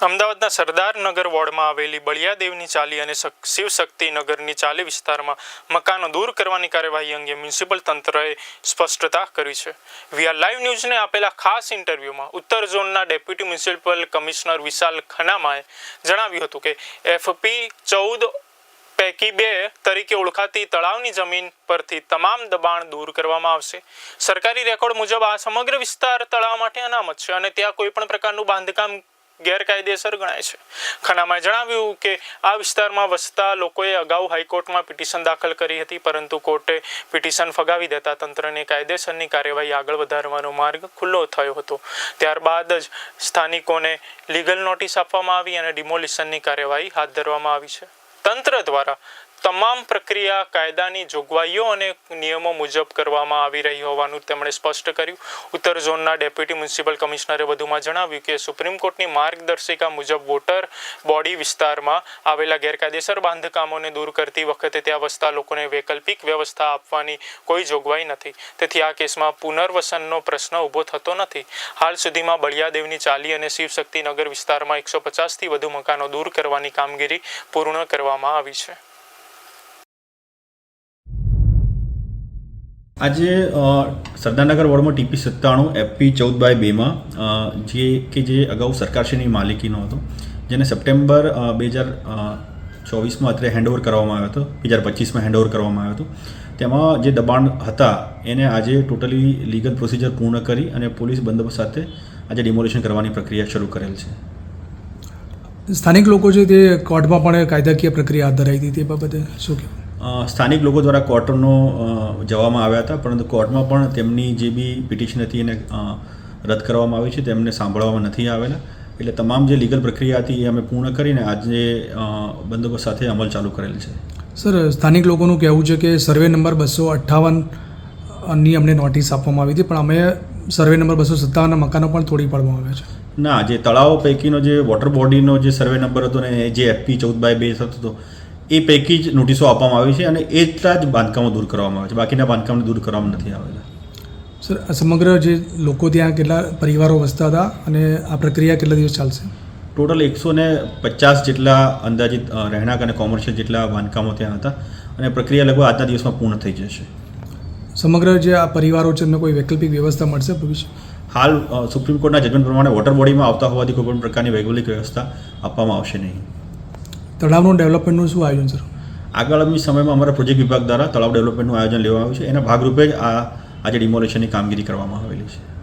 અમદાવાદના સરદારનગર વોર્ડમાં આવેલી બળિયાદેવની ચાલી અને શિવશક્તિ નગરની ચાલી વિસ્તારમાં મકાનો દૂર કરવાની કાર્યવાહી અંગે મ્યુનિસિપલ તંત્રએ સ્પષ્ટતા કરી છે. વીઆર લાઈવ ન્યૂઝને આપેલા ખાસ ઇન્ટરવ્યૂમાં ઉત્તર ઝોનના ડેપ્યુટી મ્યુનિસિપલ કમિશનર વિશાલ ખનામાએ જણાવ્યું હતું કે એફપી ચૌદ પૈકી બે તરીકે ઓળખાતી તળાવની જમીન પરથી તમામ દબાણ દૂર કરવામાં આવશે. સરકારી રેકોર્ડ મુજબ આ સમગ્ર વિસ્તાર તળાવ માટે અનામત છે અને ત્યાં કોઈ પણ પ્રકારનું બાંધકામ ગેરકાયદેસર ગણાય છે. ખનામાએ જણાવ્યું કે, આ વિસ્તારમાં વસતા લોકોએ અગાઉ હાઈકોર્ટમાં પિટિશન દાખલ કરી હતી, પરંતુ કોર્ટે પિટિશન ફગાવી દેતા તંત્રને કાયદેસરની કાર્યવાહી આગળ વધારવાનો માર્ગ ખુલ્લો થયો હતો. ત્યારબાદ જ સ્થાનિકોને લીગલ નોટિસ આપવામાં આવી અને ડિમોલિશનની કાર્યવાહી હાથ ધરવામાં આવી છે. તંત્ર દ્વારા તમામ પ્રક્રિયા, કાયદાની જોગવાઈઓ અને નિયમો મુજબ કરવામાં આવી રહી હોવાનું તેમણે સ્પષ્ટ કર્યું. ઉત્તર ઝોનના ડેપ્યુટી મ્યુનિસિપલ કમિશનરે વધુમાં જણાવ્યું કે સુપ્રીમ કોર્ટની માર્ગદર્શિકા મુજબ વોટર બોડી વિસ્તારમાં આવેલા ગેરકાયદેસર બાંધકામોને દૂર કરતી વખતે ત્યાં વસતા લોકોને વૈકલ્પિક વ્યવસ્થા આપવાની કોઈ જોગવાઈ નથી. તેથી આ કેસમાં પુનર્વસનનો પ્રશ્ન ઊભો થતો નથી. હાલ સુધીમાં બળિયાદેવની ચાલી અને શિવશક્તિનગર વિસ્તારમાં એકસો પચાસથી વધુ મકાનો દૂર કરવાની કામગીરી પૂર્ણ કરવામાં આવી છે. આજે સરદારનગર વોર્ડમાં ટીપી સત્તાણું એફપી ચૌદ બાય બેમાં જે કે જે અગાઉ સરકારશ્રીની માલિકીનો હતો જેને સપ્ટેમ્બર બે હજાર ચોવીસમાં અત્યારે હેન્ડઓવર કરવામાં આવ્યો હતો બે હજાર પચીસમાં હેન્ડઓવર કરવામાં આવ્યો હતો. તેમાં જે દબાણ હતા એને આજે ટોટલી લીગલ પ્રોસિજર પૂર્ણ કરી અને પોલીસ બંદોબસ્ત સાથે આજે ડિમોલિશન કરવાની પ્રક્રિયા શરૂ કરેલ છે. સ્થાનિક લોકો છે તે કોર્ટમાં પણ કાયદાકીય પ્રક્રિયા હાથ ધરાઈ હતી તે બાબતે શું કહેવું? અ, સ્થાનિક લોકો દ્વારા કોર્ટનો જવામાં આવ્યા હતા પરંતુ કોર્ટમાં પણ તેમની જે બી પિટિશન હતી એને રદ કરવામાં આવી છે તેમને સાંભળવામાં નથી આવેલા. એટલે તમામ જે લીગલ પ્રક્રિયા હતી એ અમે પૂર્ણ કરીને આજે બંદોબસ્ત સાથે અમલ ચાલુ કરેલ છે. સર સ્થાનિક લોકોનું કહેવું છે કે સર્વે નંબર બસો અઠ્ઠાવનની અમને નોટિસ આપવામાં આવી હતી પણ અમે સર્વે નંબર બસો સત્તાવનના મકાનો પણ તોડી પાડવામાં આવ્યા છે. ના જે તળાવ પૈકીનો જે વોટર બોડીનો જે સર્વે નંબર હતો ને એ જે એફપી ચૌદ બાય બે થતો હતો એ પૈકી જ નોટિસો આપવામાં આવી છે અને એટલા જ બાંધકામો દૂર કરવામાં આવે છે. બાકીના બાંધકામને દૂર કરવામાં નથી આવેલા. સર આ સમગ્ર જે લોકો ત્યાં કેટલા પરિવારો વસતા હતા અને આ પ્રક્રિયા કેટલા દિવસ ચાલશે? ટોટલ એકસો ને પચાસ જેટલા અંદાજિત રહેણાંક અને કોમર્શિયલ જેટલા બાંધકામો ત્યાં હતા અને પ્રક્રિયા લગભગ આજના દિવસમાં પૂર્ણ થઈ જશે. સમગ્ર જે આ પરિવારો છે એમને કોઈ વૈકલ્પિક વ્યવસ્થા મળશે ભવિષ્ય હાલ સુપ્રીમ કોર્ટના જજમેન્ટ પ્રમાણે વોટર બોડીમાં આવતા હોવાથી કોઈ પણ પ્રકારની વૈકલ્પિક વ્યવસ્થા આપવામાં આવશે નહીં. તળાવનું ડેવલપમેન્ટનું શું આયોજન, સર? આગામી સમયમાં અમારા પ્રોજેક્ટ વિભાગ દ્વારા તળાવ ડેવલપમેન્ટનું આયોજન લેવામાં આવ્યું છે. એના ભાગરૂપે જ આ આજે ડિમોલેશનની કામગીરી કરવામાં આવેલી છે.